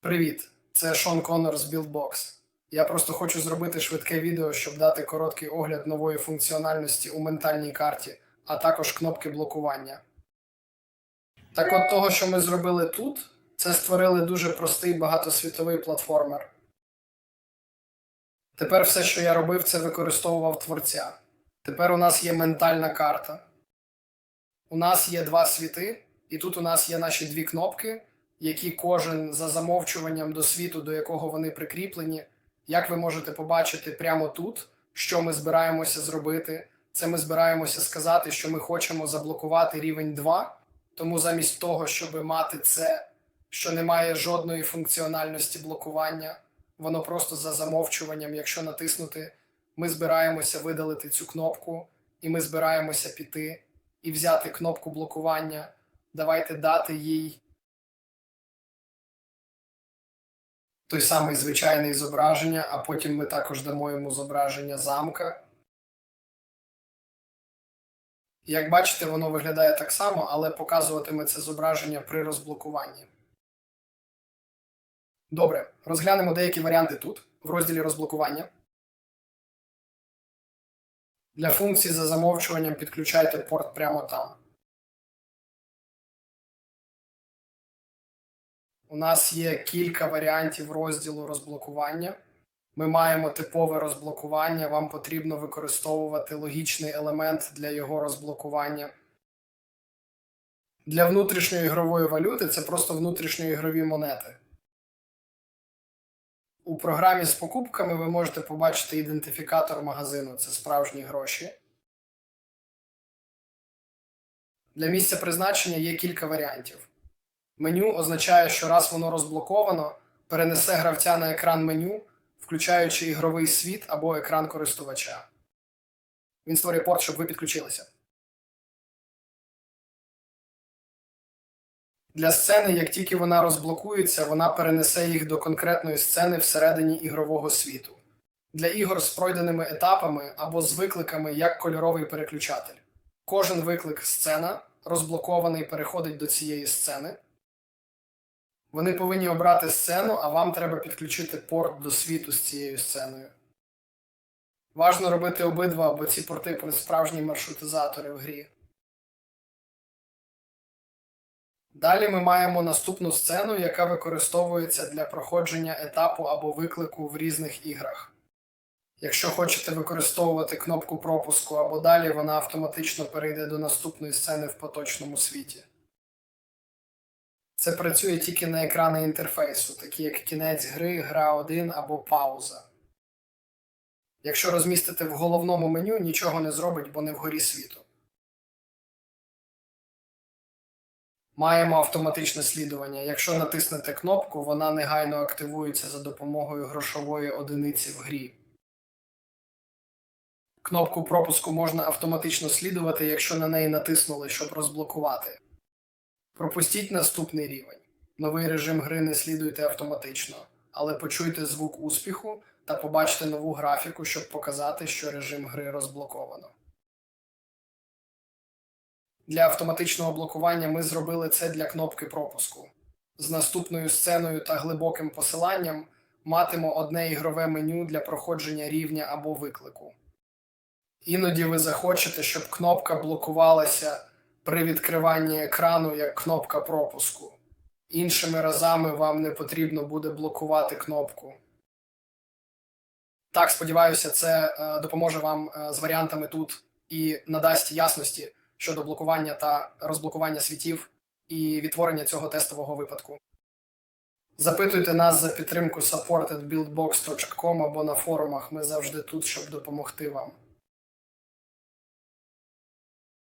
Привіт, це Шон Коннор з BuildBox. Я просто хочу зробити швидке відео, щоб дати короткий огляд нової функціональності у ментальній карті, а також кнопки блокування. Так от того, що ми зробили тут, це створили дуже простий багатосвітовий платформер. Тепер все, що я робив, це використовував творця. Тепер у нас є ментальна карта. У нас є два світи, і тут у нас є наші дві кнопки, які кожен за замовчуванням до світу, до якого вони прикріплені. Як ви можете побачити прямо тут, що ми збираємося зробити, це ми збираємося сказати, що ми хочемо заблокувати рівень 2. Тому замість того, щоб мати це, що не має жодної функціональності блокування, воно просто за замовчуванням, якщо натиснути, ми збираємося видалити цю кнопку, і ми збираємося піти і взяти кнопку блокування. Давайте дати їй той самий звичайний зображення, а потім ми також дамо йому зображення замка. Як бачите, воно виглядає так само, але показуватиме це зображення при розблокуванні. Добре, розглянемо деякі варіанти тут, в розділі розблокування. Для функцій за замовчуванням підключайте порт прямо там. У нас є кілька варіантів розділу розблокування. Ми маємо типове розблокування. Вам потрібно використовувати логічний елемент для його розблокування. Для внутрішньої ігрової валюти це просто внутрішньоігрові монети. У програмі з покупками ви можете побачити ідентифікатор магазину це справжні гроші. Для місця призначення є кілька варіантів. Меню означає, що раз воно розблоковано, перенесе гравця на екран меню, включаючи ігровий світ або екран користувача. Він створює порт, щоб ви підключилися. Для сцени, як тільки вона розблокується, вона перенесе їх до конкретної сцени всередині ігрового світу. Для ігор з пройденими етапами або з викликами як кольоровий переключатель. Кожен виклик сцена розблокований переходить до цієї сцени. Вони повинні обрати сцену, а вам треба підключити порт до світу з цією сценою. Важно робити обидва, бо ці порти справжні маршрутизатори в грі. Далі ми маємо наступну сцену, яка використовується для проходження етапу або виклику в різних іграх. Якщо хочете використовувати кнопку пропуску або далі, вона автоматично перейде до наступної сцени в поточному світі. Це працює тільки на екрани інтерфейсу, такі як кінець гри, гра 1 або пауза. Якщо розмістити в головному меню, нічого не зробить, бо не вгорі світу. Маємо автоматичне слідування. Якщо натиснете кнопку, вона негайно активується за допомогою грошової одиниці в грі. Кнопку пропуску можна автоматично слідувати, якщо на неї натиснули, щоб розблокувати. Пропустіть наступний рівень. Новий режим гри не слідуйте автоматично, але почуйте звук успіху та побачте нову графіку, щоб показати, що режим гри розблоковано. Для автоматичного блокування ми зробили це для кнопки пропуску. З наступною сценою та глибоким посиланням матимо одне ігрове меню для проходження рівня або виклику. Іноді ви захочете, щоб кнопка блокувалася при відкриванні екрану як кнопка пропуску. Іншими разами вам не потрібно буде блокувати кнопку. Так, сподіваюся, це е, допоможе вам е, з варіантами тут і надасть ясності щодо блокування та розблокування світів і відтворення цього тестового випадку. Запитуйте нас за підтримку support@buildbox.com або на форумах. Ми завжди тут, щоб допомогти вам.